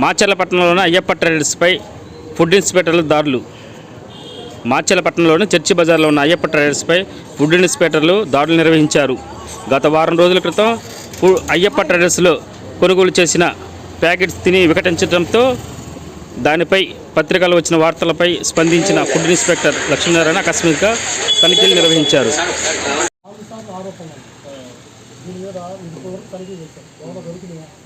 మాచర్లపట్నంలోని Ayyappa ట్రేడర్స్పై food ఇన్స్పెక్టర్లు దారులు మాచర్లపట్నంలోని church బజార్లో ఉన్న అయ్యప్ప ట్రేడర్స్పై ఫుడ్ ఇన్స్పెక్టర్లు దాడులు నిర్వహించారు. గత వారం రోజుల క్రితం అయ్యప్ప ట్రేడర్స్లో కొనుగోలు చేసిన ప్యాకెట్స్ తిని వికటించడంతో దానిపై పత్రికలు వచ్చిన వార్తలపై స్పందించిన ఫుడ్ ఇన్స్పెక్టర్ లక్ష్మీనారాయణ ఆకస్మిక తనిఖీలు నిర్వహించారు. దీని మీద తనిఖీ చేశారు.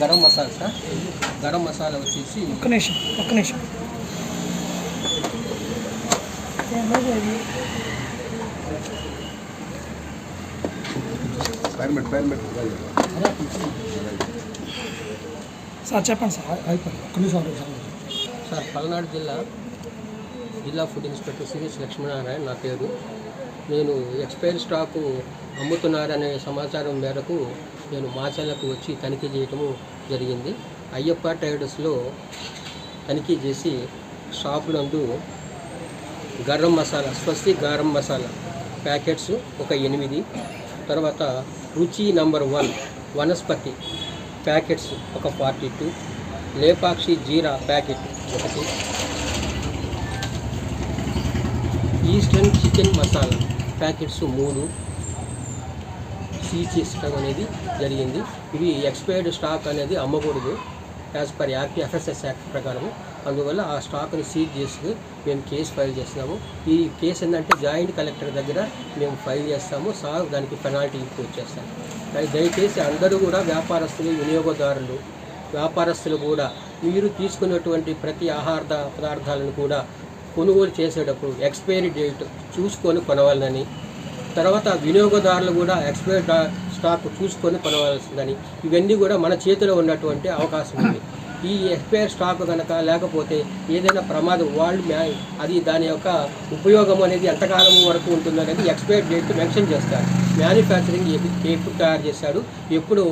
గరం మసాలా సార్ గరం మసాలా వచ్చేసి ఒక్క నిమిషం ఒక్క నిమిషం. సార్ చెప్పండి సార్. అయిపోయింది ఒక్క నిమిషం. సార్ పల్నాడు జిల్లా జిల్లా ఫుడ్ ఇన్స్పెక్టర్ సిరీస్ లక్ష్మీనారాయణ నా పేరు. నేను ఎక్స్పైర్ స్టాకు అమ్ముతున్నారనే సమాచారం మేరకు నేను మాచర్లకు వచ్చి తనిఖీ చేయటము జరిగింది. అయ్యప్ప ట్రేడర్స్లో తనిఖీ చేసి షాప్ నందు గరం మసాలా స్వస్తి గరం మసాలా ప్యాకెట్స్ ఒక ఎనిమిది తర్వాత రుచి నంబర్ వన్ వనస్పతి ప్యాకెట్స్ ఒక forty two Lepakshi jeera packet ఒకటి ఈస్టర్న్ చికెన్ మసాలా ప్యాకెట్స్ మూడు సీజ్ చేసుకోవడం అనేది జరిగింది. ఇవి ఎక్స్పైర్డ్ స్టాక్ అనేది అమ్మకూడదు. As per act FSS act ప్రకారం అందువల్ల ఆ స్టాక్ని సీజ్ చేస్తూ మేము కేసు ఫైల్ చేస్తున్నాము. ఈ కేసు ఏంటంటే జాయింట్ కలెక్టర్ దగ్గర మేము ఫైల్ చేస్తాము. సార్ దానికి పెనాల్టీ ఇంపోజ్ చేస్తాము కానీ దయచేసి అందరూ కూడా వ్యాపారస్తులు వినియోగదారులు వ్యాపారస్తులు కూడా మీరు తీసుకున్నటువంటి ప్రతి ఆహార పదార్థాలను కూడా కొనుగోలు చేసేటప్పుడు ఎక్స్పైరీ డేట్ చూసుకొని కొనవాలని తర్వాత వినియోగదారులు కూడా ఎక్స్పైర్ స్టాక్ చూసుకొని కొనవలసిందని. ఇవన్నీ కూడా మన చేతిలో ఉన్నటువంటి అవకాశం ఉంది. ఈ ఎక్స్పైర్ స్టాక్ కనుక లేకపోతే ఏదైనా ప్రమాదం వరల్డ్ మ్యా- అది దాని యొక్క ఉపయోగం అనేది ఎంతకాలం వరకు ఉంటుంది అనేది ఎక్స్పైర్ డేట్ మెన్షన్ చేస్తారు. మ్యానుఫ్యాక్చరింగ్ ఎప్పుడు ఎప్పుడు తయారు చేశాడు ఎప్పుడు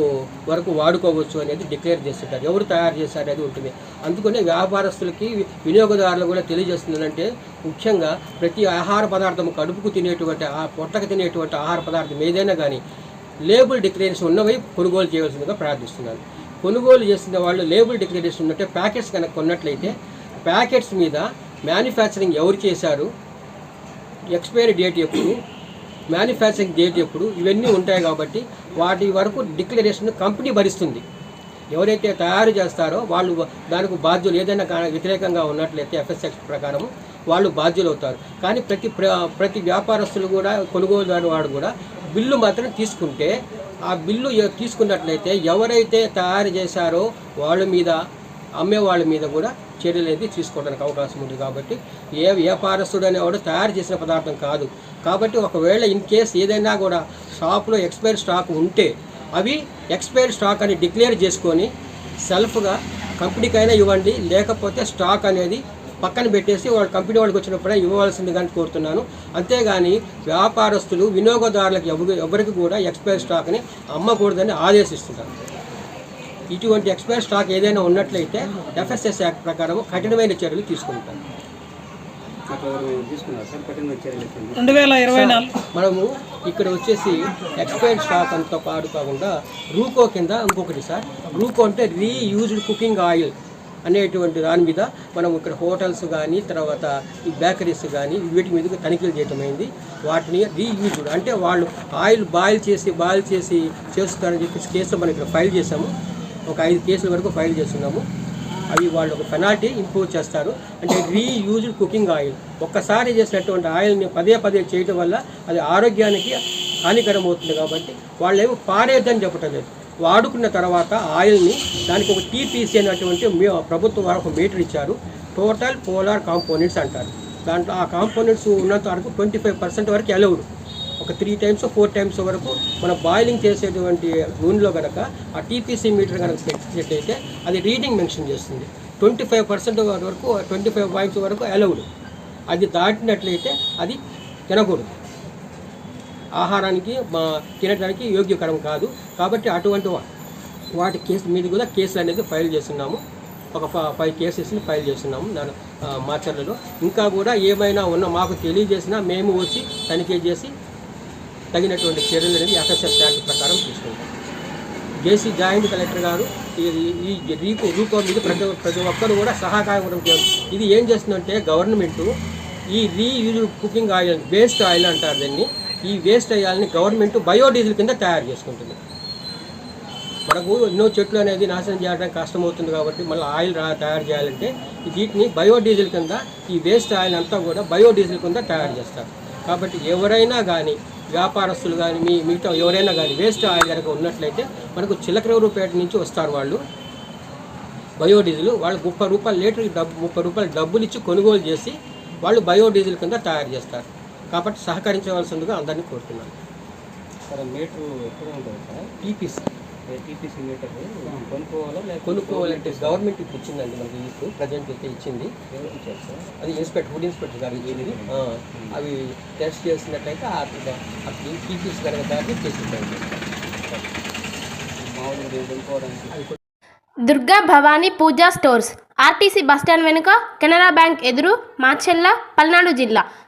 వరకు వాడుకోవచ్చు అనేది డిక్లేర్ చేస్తుంటారు. ఎవరు తయారు చేశారు అనేది ఉంటుంది. అందుకనే వ్యాపారస్తులకి వినియోగదారులు కూడా తెలియజేస్తుందంటే ముఖ్యంగా ప్రతి ఆహార పదార్థం కడుపుకు తినేటువంటి ఆ పొట్టకు తినేటువంటి ఆహార పదార్థం ఏదైనా కానీ లేబుల్ డిక్లరేషన్ ఉన్నవి కొనుగోలు చేయవలసిందిగా ప్రార్థిస్తున్నాను కొనుగోలు చేసిన వాళ్ళు లేబుల్ డిక్లరేషన్ ఉన్నట్టే ప్యాకెట్స్ కనుక కొన్నట్లయితే ప్యాకెట్స్ మీద మ్యానుఫ్యాక్చరింగ్ ఎవరు చేశారు ఎక్స్పైరీ డేట్ ఎప్పుడు మ్యానుఫ్యాక్చరింగ్ డేట్ ఎప్పుడు ఇవన్నీ ఉంటాయి కాబట్టి వాటి వరకు డిక్లరేషన్ కంపెనీ భరిస్తుంది. ఎవరైతే తయారు చేస్తారో వాళ్ళు దానికి బాధ్యులు ఏదైనా వ్యతిరేకంగా ఉన్నట్లయితే ఎఫ్ఎస్ఎక్స్ ప్రకారం వాళ్ళు బాధ్యులు అవుతారు. కానీ ప్రతి ప్ర- ప్రతి వ్యాపారస్తులు కూడా కొనుగోలుదారు వాడు కూడా బిల్లు మాత్రం తీసుకుంటే ఆ బిల్లు తీసుకున్నట్లయితే ఎవరైతే తయారు చేశారో వాళ్ళ మీద అమ్మే వాళ్ళ మీద కూడా చర్యలు అనేది తీసుకోవడానికి అవకాశం ఉంది కాబట్టి ఏ వ్యాపారస్తుడు అనేవాడు తయారు చేసిన పదార్థం కాదు. కాబట్టి ఒకవేళ ఇన్ కేస్ ఏదైనా కూడా షాప్లో ఎక్స్పైర్ స్టాక్ ఉంటే అవి ఎక్స్పైర్ స్టాక్ అని డిక్లేర్ చేసుకొని సెల్ఫ్గా కంపెనీకైనా ఇవ్వండి లేకపోతే స్టాక్ అనేది పక్కన పెట్టేసి వాళ్ళ కంపెనీ వాళ్ళకి వచ్చినప్పుడే ఇవ్వవలసిందిగా కోరుతున్నాను. అంతేగాని వ్యాపారస్తులు వినియోగదారులకు ఎవరు ఎవరికి కూడా ఎక్స్పైర్ స్టాక్ని అమ్మకూడదని ఆదేశిస్తున్నారు. ఇటువంటి ఎక్స్పైర్ స్టాక్ ఏదైనా ఉన్నట్లయితే ఎఫ్ఎస్ఎస్ యాక్ట్ ప్రకారం కఠినమైన చర్యలు తీసుకుంటాం. రెండు వేల ఇరవై నాలుగు. మనము ఇక్కడ వచ్చేసి ఎక్స్పైర్డ్ స్టాక్ అంతా పాడు కాకుండా రూకో కింద ఇంకొకటి సార్. రూకో అంటే రీయూజ్డ్ కుకింగ్ ఆయిల్. అనేటువంటి దాని మీద మనం ఇక్కడ హోటల్స్ కానీ తర్వాత ఈ బేకరీస్ కానీ వీటి మీద తనిఖీలు చేయటమైంది వాటిని రీయూజ్డ్ అంటే వాళ్ళు ఆయిల్ బాయిల్ చేసి బాయిల్ చేసి చేస్తారని చెప్పేసి కేసు మనం ఇక్కడ ఫైల్ చేసాము ఒక ఐదు కేసుల వరకు ఫైల్ చేస్తున్నాము. అవి వాళ్ళు ఒక పెనాల్టీ ఇంపోజ్ చేస్తారు. అంటే రీయూజ్డ్ కుకింగ్ ఆయిల్. ఒక్కసారి చేసినటువంటి ఆయిల్ని పదే పదే చేయడం వల్ల అది ఆరోగ్యానికి హానికరం అవుతుంది కాబట్టి వాళ్ళు ఏమో పారేద్దని చెప్పటం లేదు. వాడుకున్న తర్వాత ఆయిల్ని దానికి ఒక టీపీసీ అనేటువంటి ప్రభుత్వం వారు ఒక మీటర్ ఇచ్చారు. టోటల్ పోలార్ కాంపోనెంట్స్ అంటారు. దాంట్లో ఆ కాంపోనెంట్స్ ఉన్నంత వరకు ట్వంటీ ఫైవ్ పర్సెంట్ వరకు అలౌడ్ ఒక త్రీ టైమ్స్ ఫోర్ టైమ్స్ వరకు మనం బాయిలింగ్ చేసేటువంటి నూనెలో కనుక ఆ టీపీసీ మీటర్ కనుక పెట్టినట్టయితే అది రీడింగ్ మెన్షన్ చేస్తుంది. ట్వంటీ ఫైవ్ పర్సెంట్ వరకు ట్వంటీ ఫైవ్ పాయింట్స్ వరకు అలౌడ్ అది దాటినట్లయితే అది తినకూడదు. ఆహారానికి మా తినడానికి యోగ్యకరం కాదు. కాబట్టి అటువంటి వాటి కేసు మీద కూడా కేసులు అనేది ఫైల్ చేస్తున్నాము. ఒక ఫ- ఫైవ్ కేసెస్ని ఫైల్ చేస్తున్నాము. దాని మార్చర్లలో మాచర్లలో ఇంకా కూడా ఏమైనా ఉన్నా మాకు తెలియజేసినా మేము వచ్చి తనిఖీ చేసి తగినటువంటి చర్యలు అనేది ఎఫ్ఎస్ఎఫ్ యాక్ట్ ప్రకారం తీసుకుంటాం. జేసీ జాయింట్ కలెక్టర్ గారు ఈ- ఈ రీకో రూకో మీద ప్రతి ప్రతి ఒక్కరు కూడా సహకారం చేయాలి. ఇది ఏం చేస్తుందంటే గవర్నమెంట్ ఈ reuse cooking oil waste oil అంటారు దీన్ని. ఈ వేస్ట్ ఆయిల్ని గవర్నమెంట్ బయోడీజిల్ కింద తయారు చేసుకుంటుంది. మనకు ఎన్నో చెట్లు అనేది నాశనం చేయడానికి కష్టమవుతుంది కాబట్టి మళ్ళీ ఆయిల్ తయారు చేయాలంటే వీటిని బయోడీజిల్ కింద ఈ వేస్ట్ ఆయిల్ అంతా కూడా బయోడీజిల్ కింద తయారు చేస్తారు. కాబట్టి ఎవరైనా కానీ వ్యాపారస్తులు కానీ మీ మిగతా ఎవరైనా కానీ వేస్ట్ ఆయిల్ కనుక ఉన్నట్లయితే మనకు చిలకరూరుపేట నుంచి వస్తారు వాళ్ళు. బయోడీజిల్ వాళ్ళు ముప్పై రూపాయలు లీటర్కి డబ్బు ముప్పై రూపాయలు డబ్బులు ఇచ్చి కొనుగోలు చేసి వాళ్ళు బయోడీజిల్ కింద తయారు చేస్తారు. కాబట్టి సహకరించవలసిందిగా అందరినీ కోరుతున్నాను. సార్ మీటర్ ఎక్కడ ఉంటుంది సార్? టీపీసీ. టీపీసీ మీటర్ కొనుక్కోవాలా కొనుక్కోవాలంటే గవర్నమెంట్ ఇప్పుడు ఇచ్చిందండి మనకి ఇప్పుడు ప్రజెంట్ అయితే ఇచ్చింది. అది ఇన్స్పెక్టర్ ఫుడ్ ఇన్స్పెక్టర్ గారు ఇచ్చింది. ఆ, అవి టెస్ట్ చేసినట్లయితే ఆ టీపీసీ కనుక దాన్ని. మామూలుగా కొనుక్కోవడానికి. Durga Bhavani Puja stores RTC bus stand వెనుక కెనరా బ్యాంక్ ఎదురు మాచెల్ల పల్నాడు జిల్లా.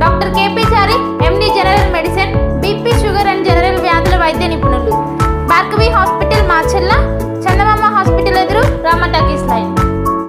Doctor KP Chari MD general medicine BP sugar and general వ్యాధుల వైద్య నిపుణులు. భార్గవి హాస్పిటల్ మాచెల్ల చందమామ హాస్పిటల్ ఎదురు రామటాకీస్ లైన్.